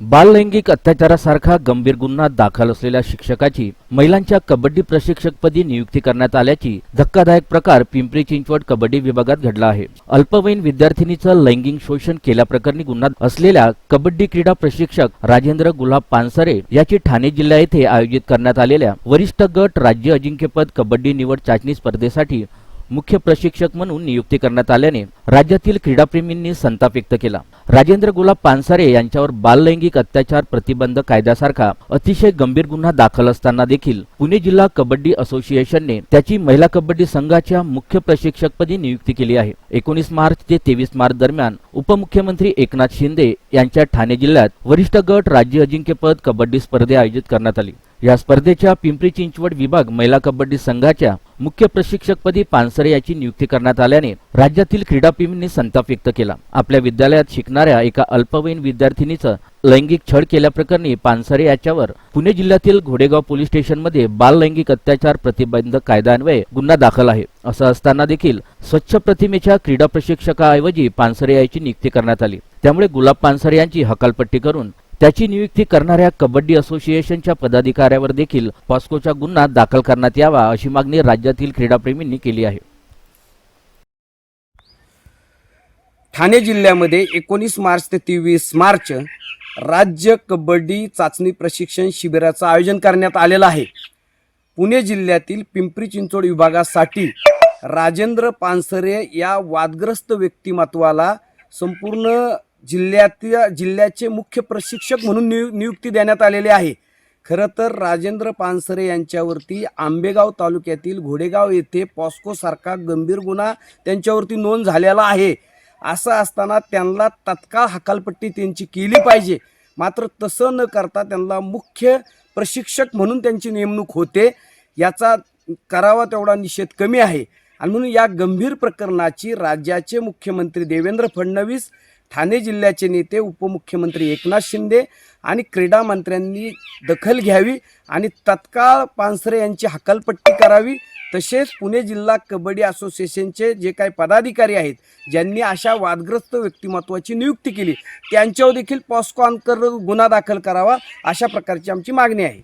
बाललैंगिक अत्याचारासारखा गंभीर गुन्हा दाखल असलेल्या शिक्षकाची महिलांच्या कबड्डी प्रशिक्षकपदी नियुक्ती करण्यात आल्याची धक्कादायक प्रकार पिंपरी चिंचवड कबड्डी विभागात घडला आहे. अल्पवयीन विद्यार्थिनीचं लैंगिक शोषण केल्याप्रकरणी गुन्हा असलेल्या कबड्डी क्रीडा प्रशिक्षक राजेंद्र गुलाब पानसरे याची ठाणे जिल्हा येथे आयोजित करण्यात आलेल्या वरिष्ठ गट राज्य अजिंक्यपद कबड्डी निवड चाचणी स्पर्धेसाठी मुख्य प्रशिक्षक म्हणून नियुक्ती करण्यात आल्याने राज्यातील क्रीडाप्रेमींनी संताप व्यक्त केला. राजेंद्र गुलाब पानसारे यांच्यावर बाललैंगिक अत्याचार प्रतिबंध कायद्यासारखा अतिशय गंभीर गुन्हा दाखल असताना देखील पुणे जिल्हा कबड्डी असोसिएशनने त्याची महिला कबड्डी संघाच्या मुख्य प्रशिक्षकपदी नियुक्ती केली आहे. एकोणीस मार्च ते तेवीस मार्च दरम्यान उपमुख्यमंत्री एकनाथ शिंदे यांच्या ठाणे जिल्ह्यात वरिष्ठ गट राज्य अजिंक्यपद कबड्डी स्पर्धे आयोजित करण्यात आली. या स्पर्धेच्या पिंपरी चिंचवड विभाग महिला कबड्डी संघाच्या मुख्य प्रशिक्षकपदी पानसरे याची नियुक्ती करण्यात आल्याने राज्यातील क्रीडाप्रेमींनी संताप व्यक्त केला. आपल्या विद्यालयात शिकणाऱ्या एका अल्पवयीन विद्यार्थिनीचं लैंगिक छळ केल्याप्रकरणी पानसरे याच्यावर पुणे जिल्ह्यातील घोडेगाव पोलीस स्टेशनमध्ये बाल लैंगिक अत्याचार प्रतिबंध कायद्यान्वये गुन्हा दाखल आहे. असं असताना देखील स्वच्छ प्रतिमेच्या क्रीडा प्रशिक्षकाऐवजी पानसरे याची नियुक्ती करण्यात आली. त्यामुळे गुलाब पानसरे यांची हकालपट्टी करून त्याची नियुक्ती करणाऱ्या कबड्डी असोसिएशनच्या पदाधिकाऱ्यावर देखील पॉस्कोचा गुन्हा दाखल करण्यात यावा अशी मागणी राज्यातील क्रीडाप्रेमींनी केली आहे. ठाणे जिल्ह्यामध्ये एकोणीस मार्च ते तेवीस मार्च राज्य कबड्डी चाचणी प्रशिक्षण शिबिराचं आयोजन करण्यात आलेलं आहे. पुणे जिल्ह्यातील पिंपरी चिंचवड विभागासाठी राजेंद्र पानसरे या वादग्रस्त व्यक्तिमत्वाला संपूर्ण जिल्ह्यातील जिल्ह्याचे मुख्य प्रशिक्षक म्हणून नियु नियुक्ती देण्यात आलेली आहे. खरं तर राजेंद्र पानसरे यांच्यावरती आंबेगाव तालुक्यातील घोडेगाव येथे पॉस्कोसारखा गंभीर गुन्हा त्यांच्यावरती नोंद झालेला आहे. असं असताना त्यांना तत्काळ हकालपट्टी त्यांची केली पाहिजे. मात्र तसं न करता त्यांना मुख्य प्रशिक्षक म्हणून त्यांची नेमणूक होते. याचा करावा तेवढा निषेध कमी आहे. आणि म्हणून या गंभीर प्रकरणाची राज्याचे मुख्यमंत्री देवेंद्र फडणवीस ठाणे जिल्ह्याचे नेते उपमुख्यमंत्री एकनाथ शिंदे आणि क्रीडा मंत्र्यांनी दखल घ्यावी आणि तत्काळ पानसरे यांची हकालपट्टी करावी तसेच पुणे जिल्हा कबड्डी असोसिएशनचे जे काही पदाधिकारी आहेत ज्यांनी अशा वादग्रस्त व्यक्तिमत्वाची नियुक्ती केली त्यांच्यावर देखील पॉस्को अंतर गुन्हा दाखल करावा अशा प्रकारची आमची मागणी आहे.